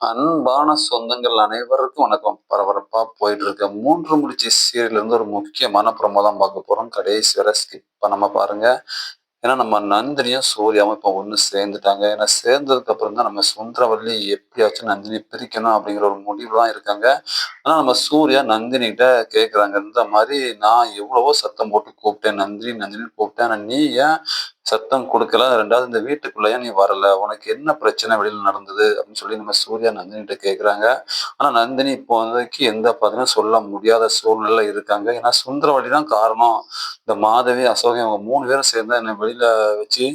அன்பான சொந்தங்கள் அனைவருக்கும் வணக்கம். பரபரப்பா போயிட்டு இருக்க மூன்று முடிச்சு சீரியல்ல இருந்து ஒரு முக்கியமான ப்ரோமோ தான் பார்க்க போறோம். கடைசி வரை ஸ்கிப் பண்ணாம பாருங்க. ஏன்னா நம்ம நந்தினியும் சூர்யாவும் இப்போ ஒன்று சேர்ந்துட்டாங்க. ஏன்னா சேர்ந்ததுக்கு அப்புறம் தான் நம்ம சுந்தரவல்லி எப்படியாச்சும் நந்தினி பிரிக்கணும் அப்படிங்கிற ஒரு முடிவு தான் இருக்காங்க. ஆனால் நம்ம சூர்யா நந்தினி கிட்ட கேட்குறாங்க இந்த மாதிரி நான் எவ்வளவோ சத்தம் போட்டு கூப்பிட்டேன். நந்தினி நந்தினி கூப்பிட்டேன். ஆனால் நீ ஏன் சத்தம் கொடுக்கல. ரெண்டாவது இந்த வீட்டுக்குள்ளேயே நீ வரல. உனக்கு என்ன பிரச்சனை வெளியில நடந்தது? அப்படின்னு சொல்லி நம்ம சூர்யா நந்தினிட்ட கேட்குறாங்க ஆனா நந்தினி இப்போ எந்த பதிலும் சொல்ல முடியாத சூழ்நிலை இருக்காங்க. ஏன்னா சுந்தரவழி தான் காரணம். இந்த மாதவி அசோகன் அவங்க மூணு பேரும் சேர்ந்து என்னை வெளியில வச்சு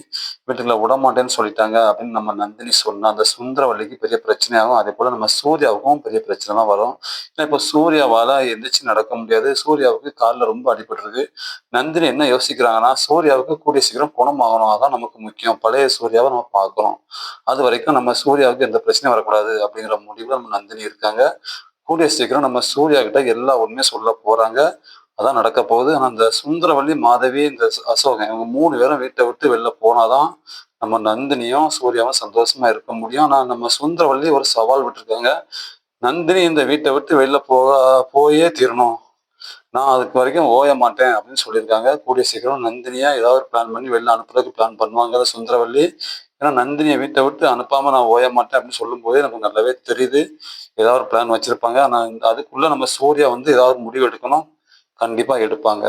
வீட்டுக்குள்ள விட மாட்டேன்னு சொல்லிட்டாங்க அப்படின்னு நம்ம நந்தினி சொன்னா அந்த சுந்தரவல்லிக்கு பெரிய பிரச்சனையாகும். அதே போல நம்ம சூர்யாவுக்கும் பெரிய பிரச்சனை தான் வரும். ஏன்னா இப்போ சூர்யாவால எந்திரிச்சு நடக்க முடியாது. சூர்யாவுக்கு காலில் ரொம்ப அடிபட்டுருக்கு. நந்தினி என்ன யோசிக்கிறாங்கன்னா சூர்யாவுக்கு கூடிய சீக்கிரம் குணமாகணும். அதான் நமக்கு முக்கியம். பழைய சூர்யாவை நம்ம பார்க்கணும். அது வரைக்கும் நம்ம சூர்யாவுக்கு எந்த பிரச்சனையும் வரக்கூடாது அப்படிங்கிற முடிவுல நம்ம நந்தினி இருக்காங்க. கூடிய சீக்கிரம் நம்ம சூர்யா கிட்ட எல்லா உண்மையும் சொல்ல போறாங்க. அதான் நடக்க போகுது. ஆனால் இந்த சுந்தரவள்ளி மாதவி இந்த அசோகன் இவங்க மூணு பேரும் வீட்டை விட்டு வெளில போனாதான் நம்ம நந்தினியும் சூர்யாவும் சந்தோஷமா இருக்க முடியும். ஆனால் நம்ம சுந்தரவள்ளி ஒரு சவால் விட்டுருக்காங்க. நந்தினி இந்த வீட்டை விட்டு வெளில போக போயே தீரணும். நான் அதுக்கு வரைக்கும் ஓய மாட்டேன் அப்படின்னு சொல்லியிருக்காங்க. கூடிய சீக்கிரம் நந்தினியா ஏதாவது ஒரு பிளான் பண்ணி வெளில அனுப்புறதுக்கு பிளான் பண்ணுவாங்க சுந்தரவள்ளி ஏன்னா நந்தினியை வீட்டை விட்டு அனுப்பாம நான் ஓய மாட்டேன் அப்படின்னு சொல்லும்போதே நமக்கு நல்லாவே தெரியுது. ஏதாவது ஒரு பிளான் வச்சிருப்பாங்க. ஆனால் அதுக்குள்ள நம்ம சூர்யா வந்து ஏதாவது முடிவு எடுக்கணும். கண்டிப்பா எடுப்பாங்க.